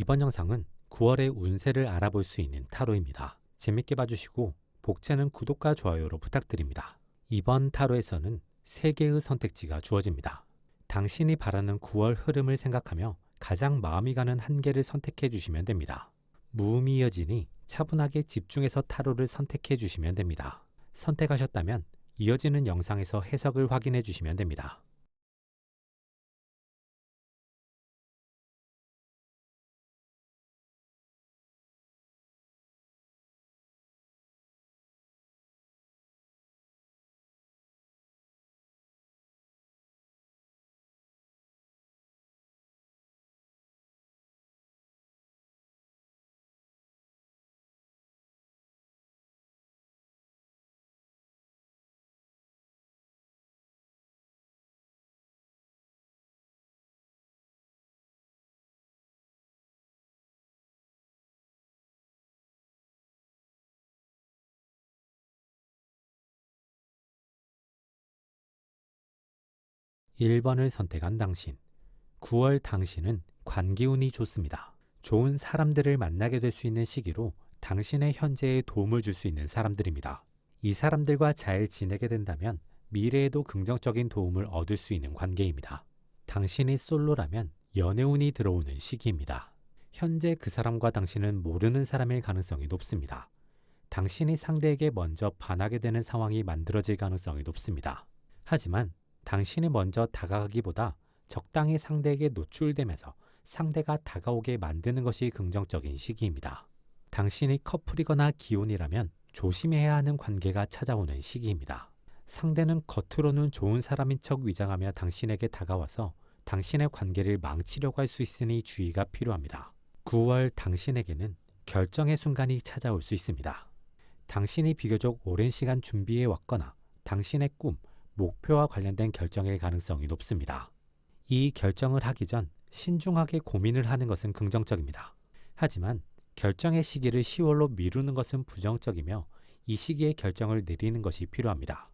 이번 영상은 9월의 운세를 알아볼 수 있는 타로입니다. 재밌게 봐주시고 복채는 구독과 좋아요로 부탁드립니다. 이번 타로에서는 3개의 선택지가 주어집니다. 당신이 바라는 9월 흐름을 생각하며 가장 마음이 가는 한 개를 선택해 주시면 됩니다. 무음이 이어지니 차분하게 집중해서 타로를 선택해 주시면 됩니다. 선택하셨다면 이어지는 영상에서 해석을 확인해 주시면 됩니다. 일 번을 선택한 당신. 9월 당신은 관기운이 좋습니다. 좋은 사람들을 만나게 될 수 있는 시기로 당신의 현재에 도움을 줄 수 있는 사람들입니다. 이 사람들과 잘 지내게 된다면 미래에도 긍정적인 도움을 얻을 수 있는 관계입니다. 당신이 솔로라면 연애운이 들어오는 시기입니다. 현재 그 사람과 당신은 모르는 사람일 가능성이 높습니다. 당신이 상대에게 먼저 반하게 되는 상황이 만들어질 가능성이 높습니다. 하지만 당신이 먼저 다가가기보다 적당히 상대에게 노출되면서 상대가 다가오게 만드는 것이 긍정적인 시기입니다. 당신이 커플이거나 기혼이라면 조심해야 하는 관계가 찾아오는 시기입니다. 상대는 겉으로는 좋은 사람인 척 위장하며 당신에게 다가와서 당신의 관계를 망치려고 할 수 있으니 주의가 필요합니다. 9월 당신에게는 결정의 순간이 찾아올 수 있습니다. 당신이 비교적 오랜 시간 준비해 왔거나 당신의 꿈, 목표와 관련된 결정일 가능성이 높습니다. 이 결정을 하기 전 신중하게 고민을 하는 것은 긍정적입니다. 하지만 결정의 시기를 10월로 미루는 것은 부정적이며 이 시기에 결정을 내리는 것이 필요합니다.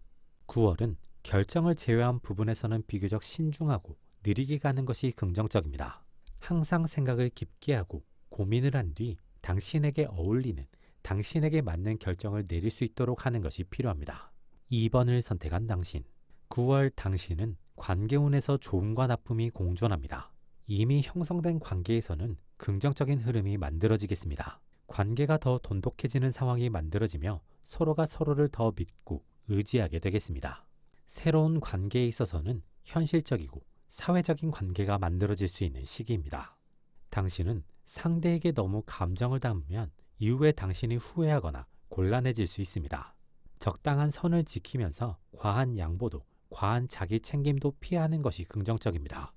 9월은 결정을 제외한 부분에서는 비교적 신중하고 느리게 가는 것이 긍정적입니다. 항상 생각을 깊게 하고 고민을 한 뒤 당신에게 어울리는 당신에게 맞는 결정을 내릴 수 있도록 하는 것이 필요합니다. 2번을 선택한 당신. 9월 당신은 관계운에서 좋음과 나쁨이 공존합니다. 이미 형성된 관계에서는 긍정적인 흐름이 만들어지겠습니다. 관계가 더 돈독해지는 상황이 만들어지며 서로가 서로를 더 믿고 의지하게 되겠습니다. 새로운 관계에 있어서는 현실적이고 사회적인 관계가 만들어질 수 있는 시기입니다. 당신은 상대에게 너무 감정을 담으면 이후에 당신이 후회하거나 곤란해질 수 있습니다. 적당한 선을 지키면서 과한 양보도 과한 자기 챙김도 피하는 것이 긍정적입니다.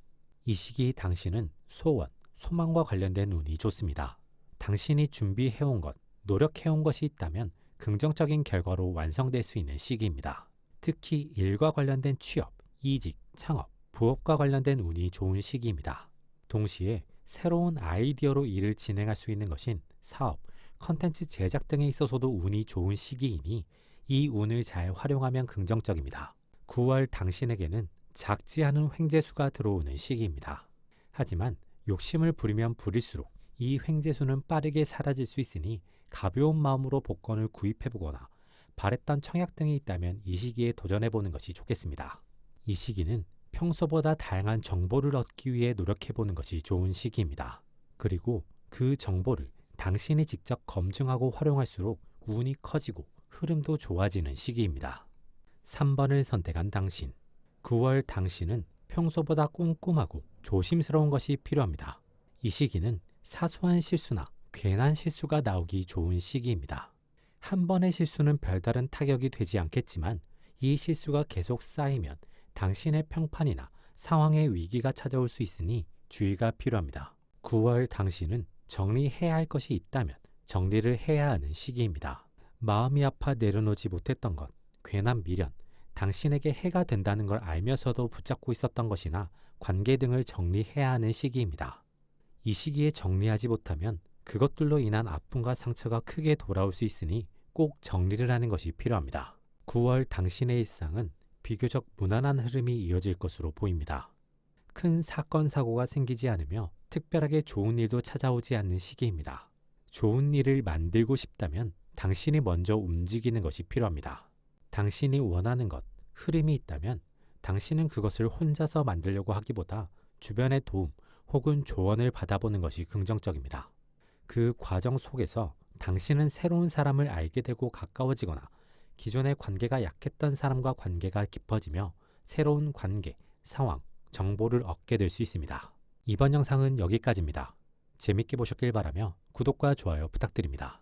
이 시기 당신은 소원, 소망과 관련된 운이 좋습니다. 당신이 준비해온 것, 노력해온 것이 있다면 긍정적인 결과로 완성될 수 있는 시기입니다. 특히 일과 관련된 취업, 이직, 창업, 부업과 관련된 운이 좋은 시기입니다. 동시에 새로운 아이디어로 일을 진행할 수 있는 것인 사업, 컨텐츠 제작 등에 있어서도 운이 좋은 시기이니 이 운을 잘 활용하면 긍정적입니다. 9월 당신에게는 작지 않은 횡재수가 들어오는 시기입니다. 하지만 욕심을 부리면 부릴수록 이 횡재수는 빠르게 사라질 수 있으니 가벼운 마음으로 복권을 구입해보거나 바랬던 청약 등이 있다면 이 시기에 도전해보는 것이 좋겠습니다. 이 시기는 평소보다 다양한 정보를 얻기 위해 노력해보는 것이 좋은 시기입니다. 그리고 그 정보를 당신이 직접 검증하고 활용할수록 운이 커지고 흐름도 좋아지는 시기입니다. 3번을 선택한 당신. 9월 당신은 평소보다 꼼꼼하고 조심스러운 것이 필요합니다. 이 시기는 사소한 실수나 괜한 실수가 나오기 좋은 시기입니다. 한 번의 실수는 별다른 타격이 되지 않겠지만 이 실수가 계속 쌓이면 당신의 평판이나 상황의 위기가 찾아올 수 있으니 주의가 필요합니다. 9월 당신은 정리해야 할 것이 있다면 정리를 해야 하는 시기입니다. 마음이 아파 내려놓지 못했던 것, 괜한 미련, 당신에게 해가 된다는 걸 알면서도 붙잡고 있었던 것이나 관계 등을 정리해야 하는 시기입니다. 이 시기에 정리하지 못하면 그것들로 인한 아픔과 상처가 크게 돌아올 수 있으니 꼭 정리를 하는 것이 필요합니다. 9월 당신의 일상은 비교적 무난한 흐름이 이어질 것으로 보입니다. 큰 사건, 사고가 생기지 않으며 특별하게 좋은 일도 찾아오지 않는 시기입니다. 좋은 일을 만들고 싶다면 당신이 먼저 움직이는 것이 필요합니다. 당신이 원하는 것, 흐름이 있다면 당신은 그것을 혼자서 만들려고 하기보다 주변의 도움 혹은 조언을 받아보는 것이 긍정적입니다. 그 과정 속에서 당신은 새로운 사람을 알게 되고 가까워지거나 기존의 관계가 약했던 사람과 관계가 깊어지며 새로운 관계, 상황, 정보를 얻게 될 수 있습니다. 이번 영상은 여기까지입니다. 재밌게 보셨길 바라며 구독과 좋아요 부탁드립니다.